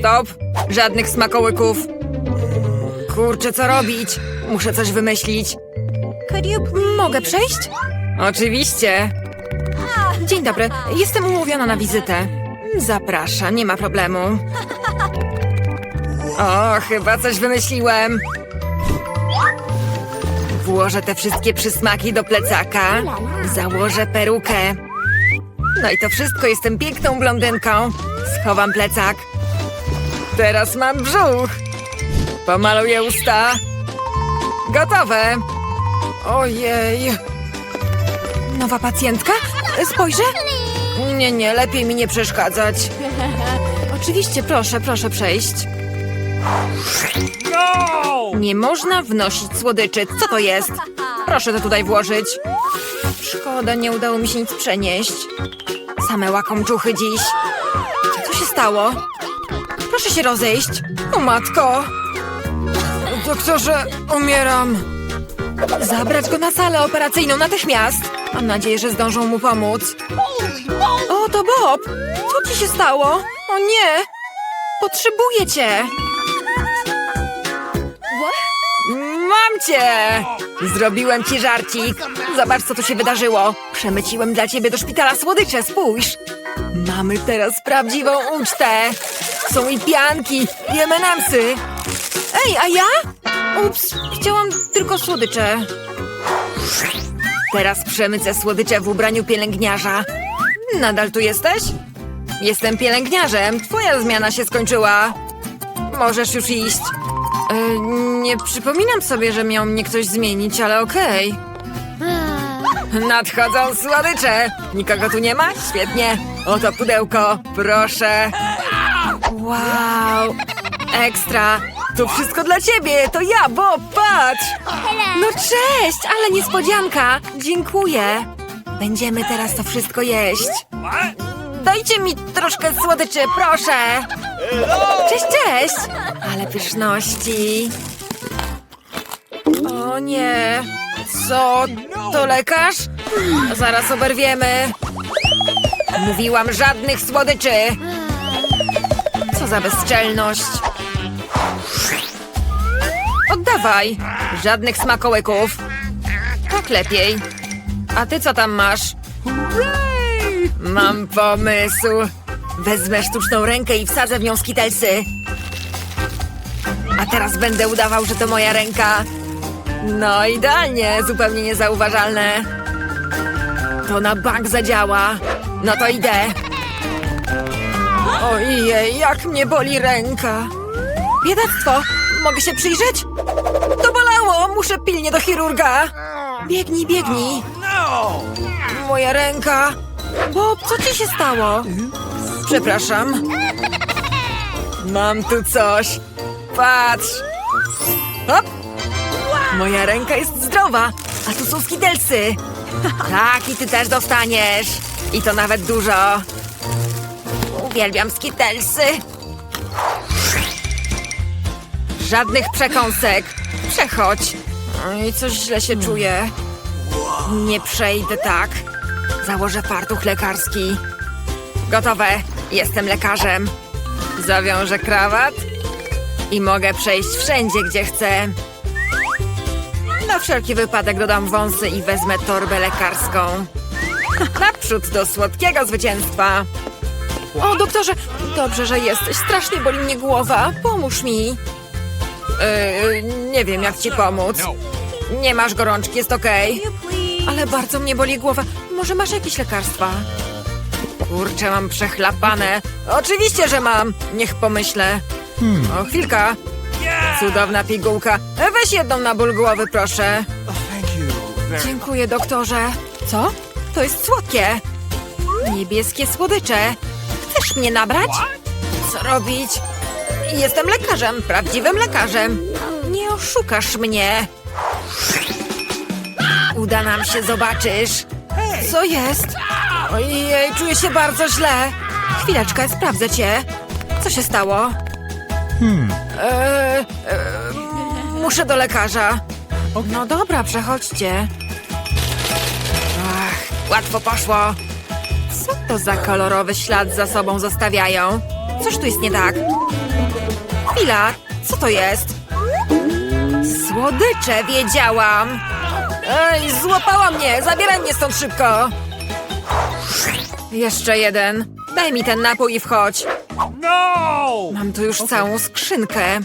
Stop! Żadnych smakołyków. Kurczę, co robić? Muszę coś wymyślić. Mogę przejść? Oczywiście. Dzień dobry, jestem umówiona na wizytę. Zapraszam, nie ma problemu. O, chyba coś wymyśliłem. Włożę te wszystkie przysmaki do plecaka. Założę perukę. No i to wszystko, jestem piękną blondynką. Schowam plecak. Teraz mam brzuch. Pomaluję usta. Gotowe. Ojej. Nowa pacjentka? Spojrzę? Nie, nie, lepiej mi nie przeszkadzać. Oczywiście, proszę, proszę przejść. Nie można wnosić słodyczy. Co to jest? Proszę to tutaj włożyć. Szkoda, nie udało mi się nic przenieść. Same łakomczuchy dziś. Co się stało? Proszę się rozejść. O matko! Doktorze, umieram. Zabrać go na salę operacyjną natychmiast. Mam nadzieję, że zdążą mu pomóc. O, to Bob! Co ci się stało? O nie! Potrzebuję cię! Mam cię! Zrobiłem ci żarcik. Zobacz, co tu się wydarzyło. Przemyciłem dla ciebie do szpitala słodycze, spójrz. Mamy teraz prawdziwą ucztę. Są i pianki, i M&M'sy. Ej, a ja? Ups, chciałam tylko słodycze. Teraz przemycę słodycze w ubraniu pielęgniarza. Nadal tu jesteś? Jestem pielęgniarzem. Twoja zmiana się skończyła. Możesz już iść. E, nie przypominam sobie, że miał mnie ktoś zmienić, ale okej. Nadchodzą słodycze. Nikogo tu nie ma? Świetnie. Oto pudełko. Proszę. Wow. Ekstra. To wszystko dla ciebie. To ja, Bob. Patrz. No cześć, ale niespodzianka. Dziękuję. Będziemy teraz to wszystko jeść. Dajcie mi troszkę słodyczy, proszę. Cześć, cześć. Ale pyszności. O nie. Co? To lekarz? Zaraz oberwiemy. Mówiłam żadnych słodyczy. Co za bezczelność. Oddawaj. Żadnych smakołyków. Tak lepiej. A ty co tam masz? Mam pomysł. Wezmę sztuczną rękę i wsadzę w nią skitelsy. A teraz będę udawał, że to moja ręka. No idealnie, zupełnie niezauważalne. To na bank zadziała. No to idę. Ojej, jak mnie boli ręka. Biedactwo, mogę się przyjrzeć? To bolało, muszę pilnie do chirurga. Biegnij, biegnij. Moja ręka. Bob, co ci się stało? Przepraszam. Mam tu coś. Patrz. Hop. Moja ręka jest zdrowa, a tu są skidelsy. Tak, i ty też dostaniesz. I to nawet dużo. Uwielbiam skitelsy. Żadnych przekąsek. Przechodź. Oj, coś źle się czuję. Nie przejdę tak. Założę fartuch lekarski. Gotowe. Jestem lekarzem. Zawiążę krawat i mogę przejść wszędzie, gdzie chcę. Na wszelki wypadek dodam wąsy i wezmę torbę lekarską. Naprzód do słodkiego zwycięstwa. O, doktorze, dobrze, że jesteś. Strasznie boli mnie głowa. Pomóż mi. Yy, nie wiem, jak ci pomóc. Nie masz gorączki, jest okej. Ale bardzo mnie boli głowa. Może masz jakieś lekarstwa? Kurczę, mam przechlapane. Oczywiście, że mam. Niech pomyślę. O, chwilka. Cudowna pigułka. Weź jedną na ból głowy, proszę. Dziękuję, doktorze. Co? To jest słodkie. Niebieskie słodycze. Chcesz mnie nabrać? Co robić? Jestem lekarzem, prawdziwym lekarzem. Nie oszukasz mnie. Uda nam się, zobaczysz. Co jest? Ojej, czuję się bardzo źle. Chwileczkę, sprawdzę cię. Co się stało? Eee, e, muszę do lekarza. No dobra, przechodźcie. Ach, łatwo poszło. Co to za kolorowy ślad za sobą zostawiają? Coś tu jest nie tak. Chwila, co to jest? Słodycze, wiedziałam. Ej, złapała mnie! Zabieraj mnie stąd szybko! Jeszcze jeden. Daj mi ten napój i wchodź. No! Mam tu już całą skrzynkę.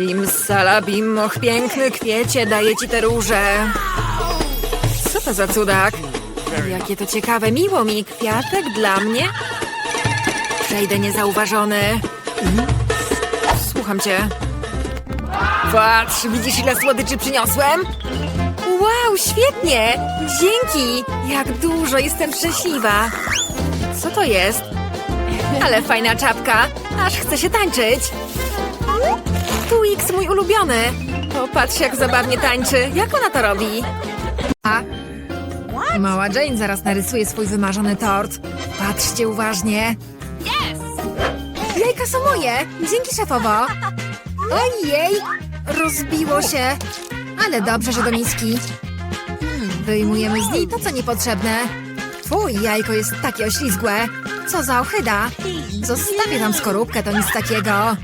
Simsalabim, och piękny kwiecie, daję ci te róże. Co to za cudak? Jakie to ciekawe, miło mi, kwiatek dla mnie? Przejdę niezauważony. Słucham cię. Patrz, widzisz ile słodyczy przyniosłem? Wow, świetnie! Dzięki! Jak dużo, jestem szczęśliwa. Co to jest? Ale fajna czapka, aż chce się tańczyć. Twix, mój ulubiony. Popatrz, jak zabawnie tańczy. Jak ona to robi? A? Mała Jane zaraz narysuje swój wymarzony tort. Patrzcie uważnie. Jajka są moje. Dzięki, szefowo. Ojej, rozbiło się. Ale dobrze, że do miski. Hmm, Wyjmujemy z niej to, co niepotrzebne. Fuj, jajko jest takie oślizgłe. Co za ochyda. Zostawię tam skorupkę, to nic takiego.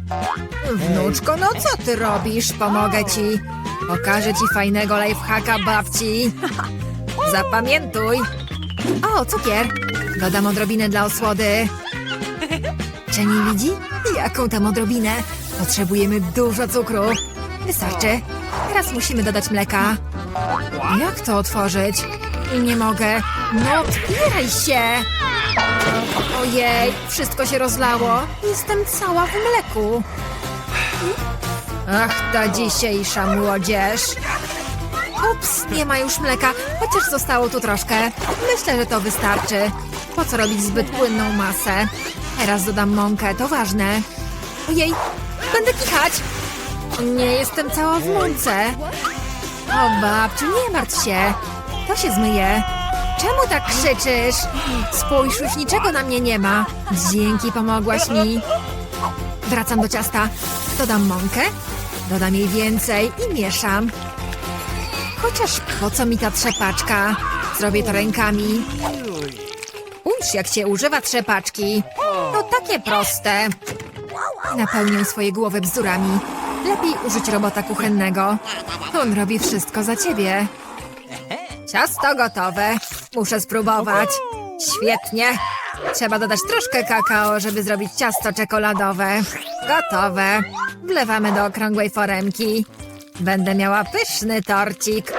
Wnuczko, no co ty robisz? Pomogę ci. Pokażę ci fajnego lifehacka babci. Zapamiętuj. O, cukier. Dodam odrobinę dla osłody. Czy nie widzi? Jaką tam odrobinę? Potrzebujemy dużo cukru. Wystarczy. Teraz musimy dodać mleka. Jak to otworzyć? Nie mogę. No, otwieraj się! Ojej, wszystko się rozlało. Jestem cała w mleku. Ach, ta dzisiejsza młodzież. Ups, nie ma już mleka, chociaż zostało tu troszkę. Myślę, że to wystarczy. Po co robić zbyt płynną masę? Teraz dodam mąkę, to ważne. Ojej, będę kichać. Nie jestem cała w mące. O, babciu, nie martw się. To się zmyje. Czemu tak krzyczysz? Spójrz, już niczego na mnie nie ma. Dzięki, pomogłaś mi. Wracam do ciasta. Dodam mąkę, dodam jej więcej i mieszam. Chociaż po co mi ta trzepaczka? Zrobię to rękami. Ucz, jak się używa trzepaczki. To takie proste. Napełniam swoje głowy bzdurami. Lepiej użyć robota kuchennego. On robi wszystko za ciebie. Ciasto gotowe. Muszę spróbować. Świetnie. Trzeba dodać troszkę kakao, żeby zrobić ciasto czekoladowe. Gotowe. Wlewamy do okrągłej foremki. Będę miała pyszny torcik.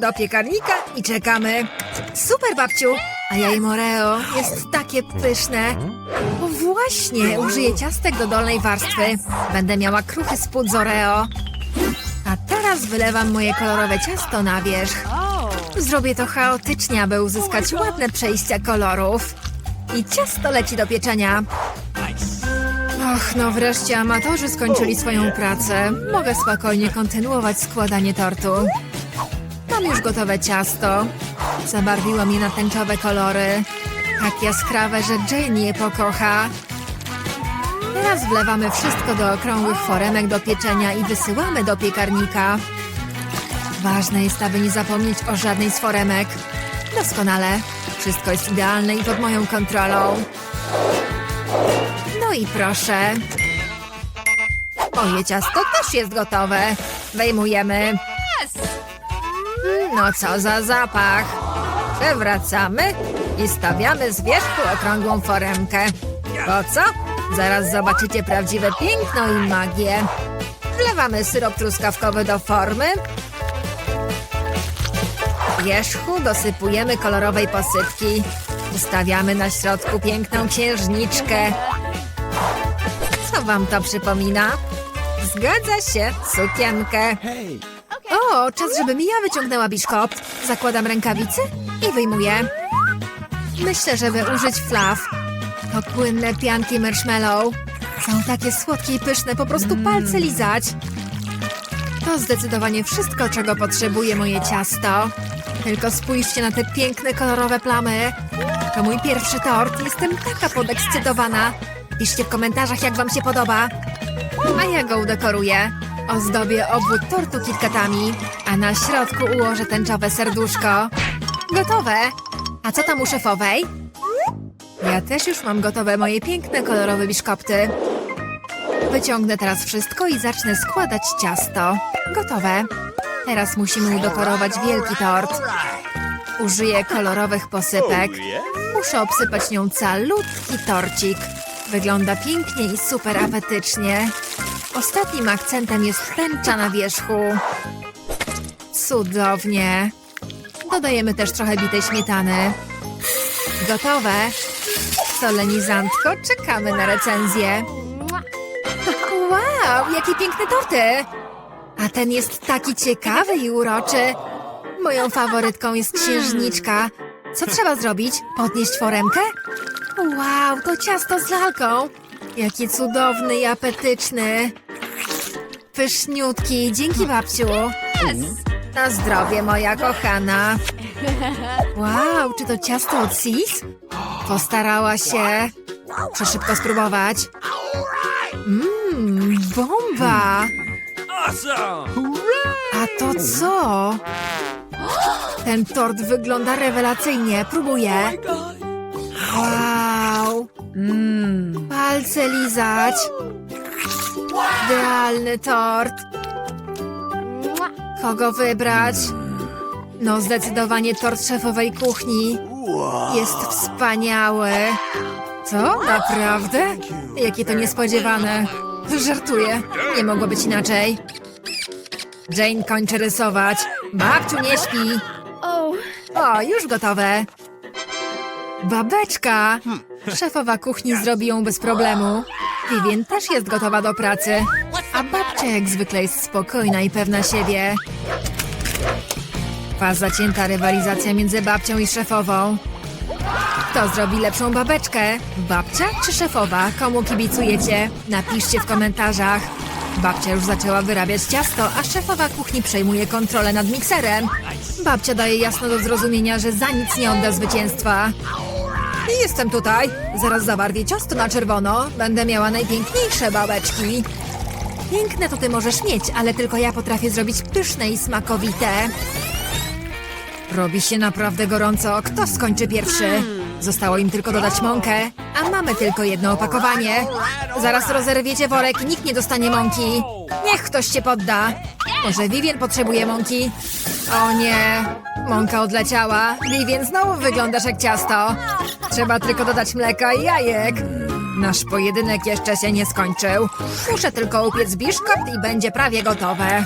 Do piekarnika i czekamy. Super, babciu! A jaj Moreo jest takie pyszne. O właśnie, użyję ciastek do dolnej warstwy. Będę miała kruchy spód z Oreo. A teraz wylewam moje kolorowe ciasto na wierzch. Zrobię to chaotycznie, aby uzyskać ładne przejścia kolorów. I ciasto leci do pieczenia. Och, no wreszcie amatorzy skończyli swoją pracę. Mogę spokojnie kontynuować składanie tortu. Mam już gotowe ciasto. Zabarwiłam je na tęczowe kolory. Tak jaskrawe, że Jane je pokocha. Teraz wlewamy wszystko do okrągłych foremek do pieczenia i wysyłamy do piekarnika. Ważne jest, aby nie zapomnieć o żadnej z foremek. Doskonale. Wszystko jest idealne i pod moją kontrolą. No i proszę. Moje ciasto też jest gotowe. Wejmujemy. No co za zapach. Przewracamy i stawiamy z wierzchu okrągłą foremkę. Po co? Zaraz zobaczycie prawdziwe piękno i magię. Wlewamy syrop truskawkowy do formy. Wierzchu dosypujemy kolorowej posypki. Ustawiamy na środku piękną księżniczkę. Co wam to przypomina? Zgadza się, sukienkę. O, czas, żebym ja wyciągnęła biszkopt. Zakładam rękawice i wyjmuję. Myślę, żeby użyć flaw. To płynne pianki marshmallow. Są takie słodkie i pyszne, po prostu palce lizać. To zdecydowanie wszystko, czego potrzebuje moje ciasto. Tylko spójrzcie na te piękne, kolorowe plamy. To mój pierwszy tort. Jestem taka podekscytowana. Piszcie w komentarzach, jak wam się podoba. A ja go udekoruję. Ozdobię obwód tortu kitkatami, a na środku ułożę tęczowe serduszko. Gotowe! A co tam u szefowej? Ja też już mam gotowe moje piękne, kolorowe biszkopty. Wyciągnę teraz wszystko i zacznę składać ciasto. Gotowe. Teraz musimy udekorować wielki tort. Użyję kolorowych posypek. Muszę obsypać nią calutki torcik. Wygląda pięknie i super apetycznie. Ostatnim akcentem jest tęcza na wierzchu. Cudownie. Dodajemy też trochę bitej śmietany. Gotowe. Solenizantko, czekamy na recenzję. Wow, jakie piękne torty! A ten jest taki ciekawy i uroczy. Moją faworytką jest księżniczka. Co trzeba zrobić? Podnieść foremkę? Wow, to ciasto z lalką. Jaki cudowny i apetyczny. Pyszniutki, dzięki babciu. Na zdrowie, moja kochana. Wow, czy to ciasto od Sis? Postarała się. Muszę szybko spróbować. Mmm, bomba! A to co? Ten tort wygląda rewelacyjnie. Próbuję. Wow! Mmm, palce lizać. Idealny tort. Kogo wybrać? No, zdecydowanie tort szefowej kuchni. Jest wspaniały. Co? Naprawdę? Jakie to niespodziewane. Żartuję. Nie mogło być inaczej. Jane kończy rysować. Babciu, nie śpi. O, już gotowe. Babeczka. Szefowa kuchni zrobi ją bez problemu. Vivien też jest gotowa do pracy. A babcia jak zwykle jest spokojna i pewna siebie. Trwa zacięta rywalizacja między babcią i szefową. Kto zrobi lepszą babeczkę? Babcia czy szefowa? Komu kibicujecie? Napiszcie w komentarzach. Babcia już zaczęła wyrabiać ciasto, a szefowa kuchni przejmuje kontrolę nad mikserem. Babcia daje jasno do zrozumienia, że za nic nie odda zwycięstwa. Jestem tutaj. Zaraz zabarwię ciasto na czerwono. Będę miała najpiękniejsze babeczki. Piękne to ty możesz mieć, ale tylko ja potrafię zrobić pyszne i smakowite. Robi się naprawdę gorąco. Kto skończy pierwszy? Zostało im tylko dodać mąkę, a mamy tylko jedno opakowanie. Zaraz rozerwiecie worek nikt nie dostanie mąki. Niech ktoś się podda. Może Vivien potrzebuje mąki? O nie, mąka odleciała. Vivien, znowu wyglądasz jak ciasto. Trzeba tylko dodać mleka i jajek. Nasz pojedynek jeszcze się nie skończył. Muszę tylko upiec biszkopt i będzie prawie gotowe.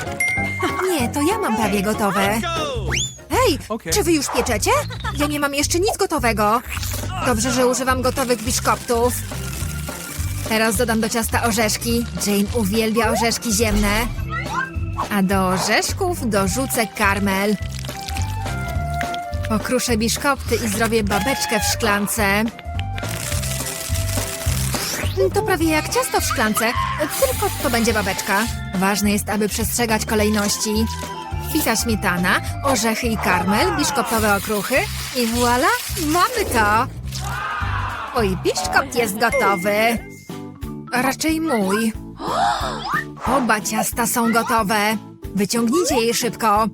Nie, to ja mam prawie gotowe. Hej, Okej. czy wy już pieczecie? Ja nie mam jeszcze nic gotowego. Dobrze, że używam gotowych biszkoptów. Teraz dodam do ciasta orzeszki. Jane uwielbia orzeszki ziemne. A do orzeszków dorzucę karmel. Pokruszę biszkopty i zrobię babeczkę w szklance. To prawie jak ciasto w szklance, tylko to będzie babeczka. Ważne jest, aby przestrzegać kolejności. Fita śmietana, orzechy i karmel, biszkoptowe okruchy i voila, mamy to! Mój biszkopt jest gotowy. A raczej mój. Oba ciasta są gotowe. Wyciągnijcie je szybko.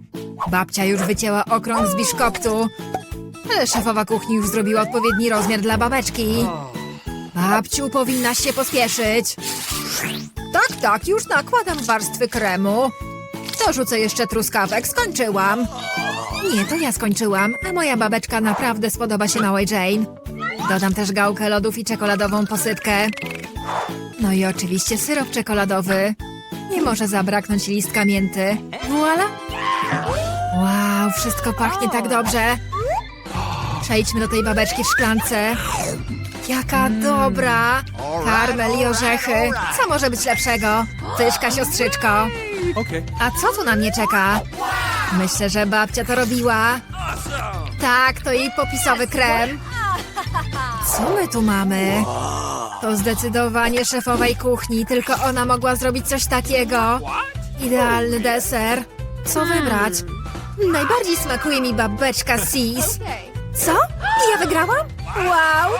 Babcia już wycięła okrąg z biszkoptu. Ale szefowa kuchni już zrobiła odpowiedni rozmiar dla babeczki. Babciu, powinnaś się pospieszyć. Tak, tak, już nakładam warstwy kremu. Dorzucę jeszcze truskawek, skończyłam. Nie, to ja skończyłam, a moja babeczka naprawdę spodoba się małej Jane. Dodam też gałkę lodów i czekoladową posypkę. No i oczywiście syrop czekoladowy. Nie może zabraknąć listka mięty. Voila! Wow, wszystko pachnie tak dobrze. Przejdźmy do tej babeczki w szklance. Jaka dobra! Karmel i orzechy. Co może być lepszego? Pyszka, siostrzyczko. Okay. A co tu na mnie czeka? Myślę, że babcia to robiła. Tak, to jej popisowy krem. Co my tu mamy? To zdecydowanie szefowej kuchni, tylko ona mogła zrobić coś takiego. Idealny deser. Co wybrać? Najbardziej smakuje mi babeczka Sis. Co? I ja wygrałam? Wow!